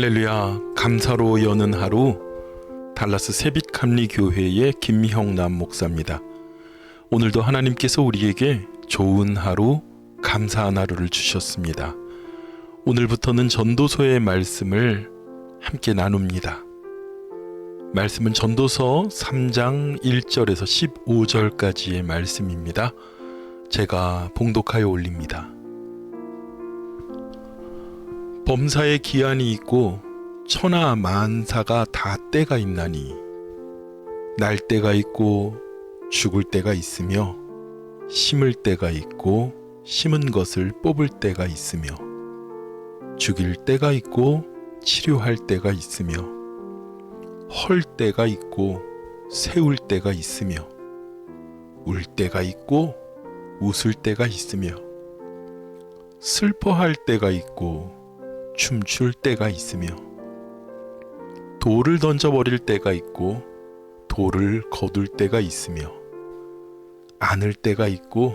할렐루야 감사로 여는 하루 달라스 세빛감리 교회의 김형남 목사입니다. 오늘도 하나님께서 우리에게 좋은 하루 감사한 하루를 주셨습니다. 오늘부터는 전도서의 말씀을 함께 나눕니다. 말씀은 전도서 3장 1절에서 15절까지의 말씀입니다. 제가 봉독하여 올립니다. 범사의 기한이 있고 천하 만사가 다 때가 있나니 날 때가 있고 죽을 때가 있으며 심을 때가 있고 심은 것을 뽑을 때가 있으며 죽일 때가 있고 치료할 때가 있으며 헐 때가 있고 세울 때가 있으며 울 때가 있고 웃을 때가 있으며 슬퍼할 때가 있고 춤출 때가 있으며 돌을 던져버릴 때가 있고 돌을 거둘 때가 있으며 안을 때가 있고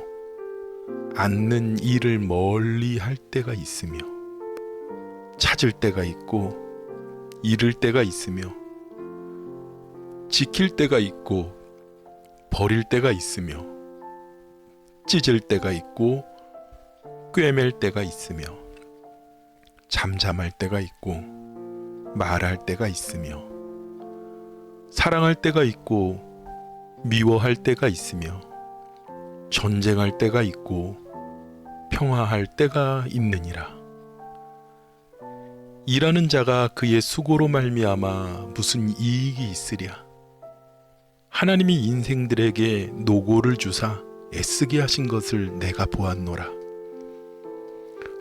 앉는 일을 멀리 할 때가 있으며 찾을 때가 있고 잃을 때가 있으며 지킬 때가 있고 버릴 때가 있으며 찢을 때가 있고 꿰맬 때가 있으며 잠잠할 때가 있고 말할 때가 있으며 사랑할 때가 있고 미워할 때가 있으며 전쟁할 때가 있고 평화할 때가 있느니라. 일하는 자가 그의 수고로 말미암아 무슨 이익이 있으랴? 하나님이 인생들에게 노고를 주사 애쓰게 하신 것을 내가 보았노라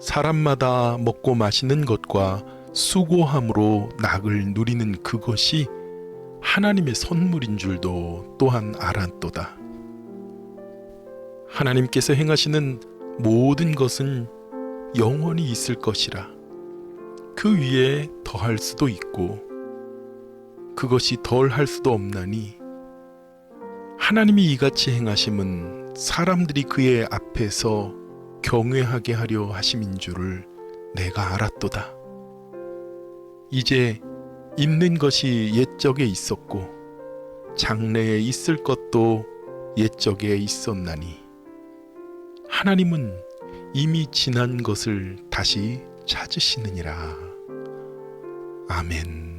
사람마다 먹고 마시는 것과 수고함으로 낙을 누리는 그것이 하나님의 선물인 줄도 또한 알았도다. 하나님께서 행하시는 모든 것은 영원히 있을 것이라. 그 위에 더할 수도 있고 그것이 덜 할 수도 없나니 하나님이 이같이 행하심은 사람들이 그의 앞에서 경외하게 하려 하심인 줄을 내가 알았도다. 이제 있는 것이 옛적에 있었고 장래에 있을 것도 옛적에 있었나니 하나님은 이미 지난 것을 다시 찾으시느니라. 아멘.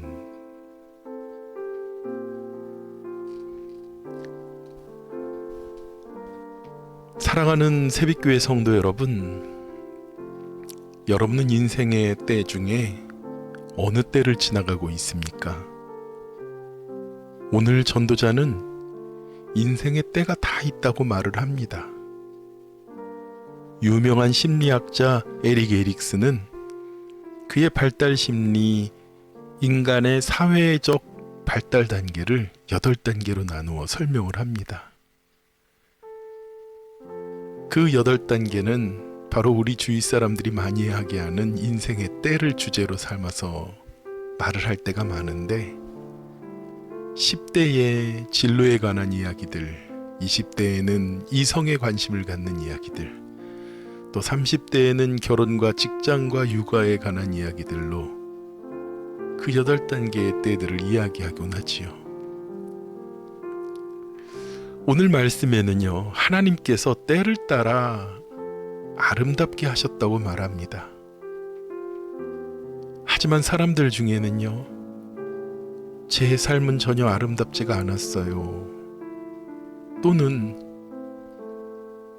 사랑하는 새빛교회 성도 여러분, 여러분은 인생의 때 중에 어느 때를 지나가고 있습니까? 오늘 전도자는 인생의 때가 다 있다고 말을 합니다. 유명한 심리학자 에릭 에릭스는 그의 발달 심리, 인간의 사회적 발달 단계를 8단계로 나누어 설명을 합니다. 그 8단계는 바로 우리 주위 사람들이 많이 하게 하는 인생의 때를 주제로 삼아서 말을 할 때가 많은데 10대의 진로에 관한 이야기들, 20대에는 이성에 관심을 갖는 이야기들, 또 30대에는 결혼과 직장과 육아에 관한 이야기들로 그 8단계의 때들을 이야기하곤 하지요. 오늘 말씀에는요, 하나님께서 때를 따라 아름답게 하셨다고 말합니다. 하지만 사람들 중에는요, 제 삶은 전혀 아름답지가 않았어요. 또는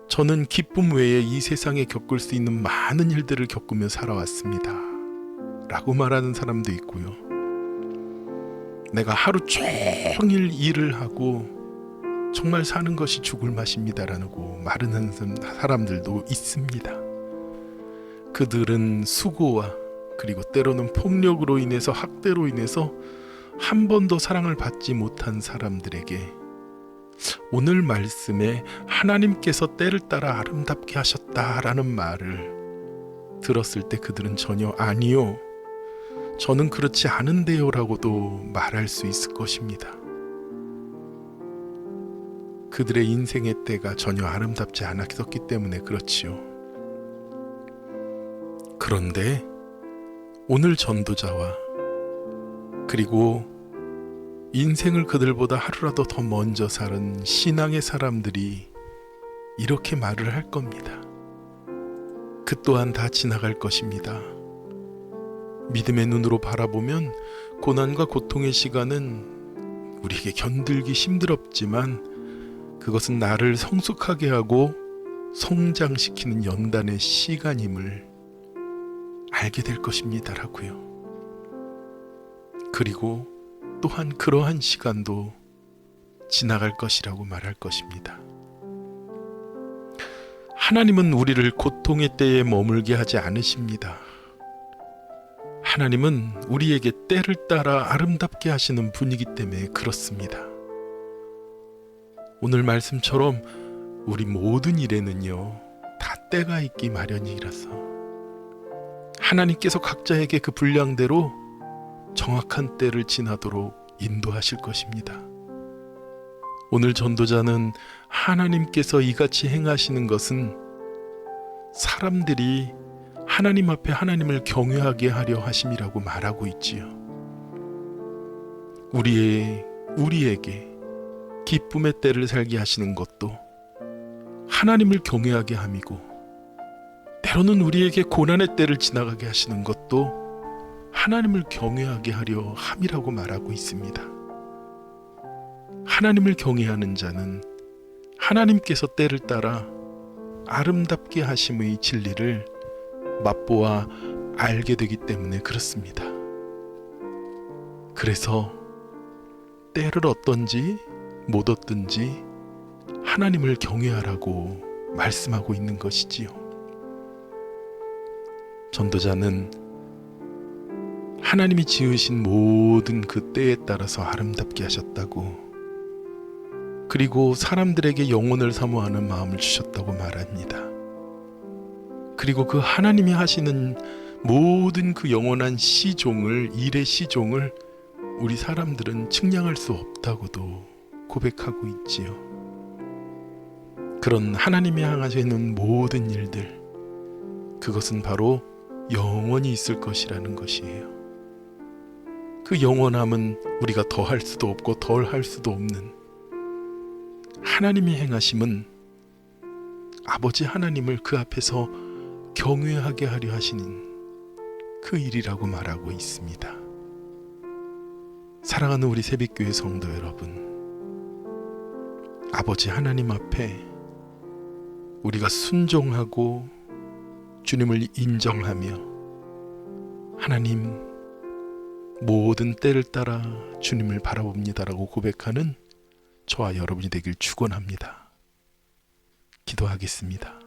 저는 기쁨 외에 이 세상에 겪을 수 있는 많은 일들을 겪으며 살아왔습니다. 라고 말하는 사람도 있고요. 내가 하루 종일 일을 하고 정말 사는 것이 죽을 맛입니다라고 말하는 사람들도 있습니다. 그들은 수고와 그리고 때로는 폭력으로 인해서 학대로 인해서 한 번도 사랑을 받지 못한 사람들에게 오늘 말씀에 하나님께서 때를 따라 아름답게 하셨다라는 말을 들었을 때 그들은 전혀 아니요. 저는 그렇지 않은데요라고도 말할 수 있을 것입니다. 그들의 인생의 때가 전혀 아름답지 않았기 때문에 그렇지요. 그런데 오늘 전도자와 그리고 인생을 그들보다 하루라도 더 먼저 살은 신앙의 사람들이 이렇게 말을 할 겁니다. 그 또한 다 지나갈 것입니다. 믿음의 눈으로 바라보면 고난과 고통의 시간은 우리에게 견들기 힘들었지만 그것은 나를 성숙하게 하고 성장시키는 연단의 시간임을 알게 될 것입니다라고요. 그리고 또한 그러한 시간도 지나갈 것이라고 말할 것입니다. 하나님은 우리를 고통의 때에 머물게 하지 않으십니다. 하나님은 우리에게 때를 따라 아름답게 하시는 분이기 때문에 그렇습니다. 오늘 말씀처럼 우리 모든 일에는요, 다 때가 있기 마련이라서 하나님께서 각자에게 그 분량대로 정확한 때를 지나도록 인도하실 것입니다. 오늘 전도자는 하나님께서 이같이 행하시는 것은 사람들이 하나님 앞에 하나님을 경외하게 하려 하심이라고 말하고 있지요. 우리의 우리에게 기쁨의 때를 살게 하시는 것도 하나님을 경외하게 함이고 때로는 우리에게 고난의 때를 지나가게 하시는 것도 하나님을 경외하게 하려 함이라고 말하고 있습니다. 하나님을 경외하는 자는 하나님께서 때를 따라 아름답게 하심의 진리를 맛보아 알게 되기 때문에 그렇습니다. 그래서 때를 얻든지 못 얻든지 하나님을 경외하라고 말씀하고 있는 것이지요. 전도자는 하나님이 지으신 모든 그 때에 따라서 아름답게 하셨다고 그리고 사람들에게 영혼을 사모하는 마음을 주셨다고 말합니다. 그리고 그 하나님이 하시는 모든 그 영원한 시종을 일의 시종을 우리 사람들은 측량할 수 없다고도 고백하고 있지요. 그런 하나님이 향하시는 모든 일들 그것은 바로 영원히 있을 것이라는 것이에요. 그 영원함은 우리가 더 할 수도 없고 덜 할 수도 없는 하나님이 행하심은 아버지 하나님을 그 앞에서 경외하게 하려 하시는 그 일이라고 말하고 있습니다. 사랑하는 우리 새빛교회 성도 여러분, 아버지 하나님 앞에 우리가 순종하고 주님을 인정하며 하나님 모든 때를 따라 주님을 바라봅니다라고 고백하는 저와 여러분이 되길 축원합니다. 기도하겠습니다.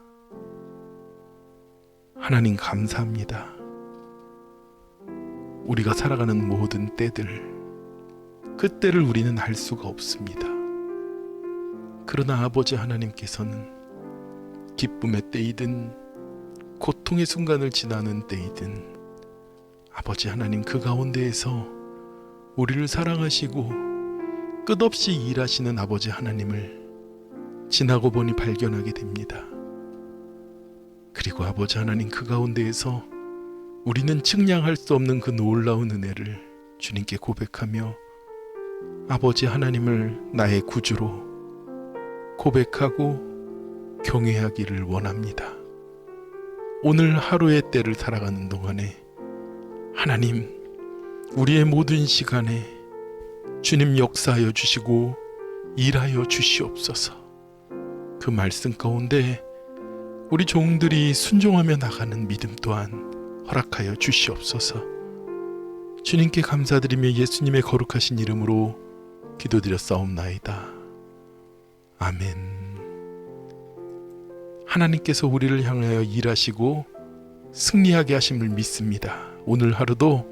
하나님 감사합니다. 우리가 살아가는 모든 때들 그 때를 우리는 알 수가 없습니다. 그러나 아버지 하나님께서는 기쁨의 때이든 고통의 순간을 지나는 때이든 아버지 하나님 그 가운데에서 우리를 사랑하시고 끝없이 일하시는 아버지 하나님을 지나고 보니 발견하게 됩니다. 그리고 아버지 하나님 그 가운데에서 우리는 측량할 수 없는 그 놀라운 은혜를 주님께 고백하며 아버지 하나님을 나의 구주로 고백하고 경외하기를 원합니다. 오늘 하루의 때를 살아가는 동안에 하나님 우리의 모든 시간에 주님 역사하여 주시고 일하여 주시옵소서. 그 말씀 가운데 우리 종들이 순종하며 나가는 믿음 또한 허락하여 주시옵소서. 주님께 감사드리며 예수님의 거룩하신 이름으로 기도드렸사옵나이다. 아멘. 하나님께서 우리를 향하여 일하시고 승리하게 하심을 믿습니다. 오늘 하루도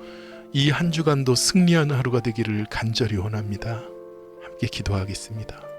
이 한 주간도 승리하는 하루가 되기를 간절히 원합니다. 함께 기도하겠습니다.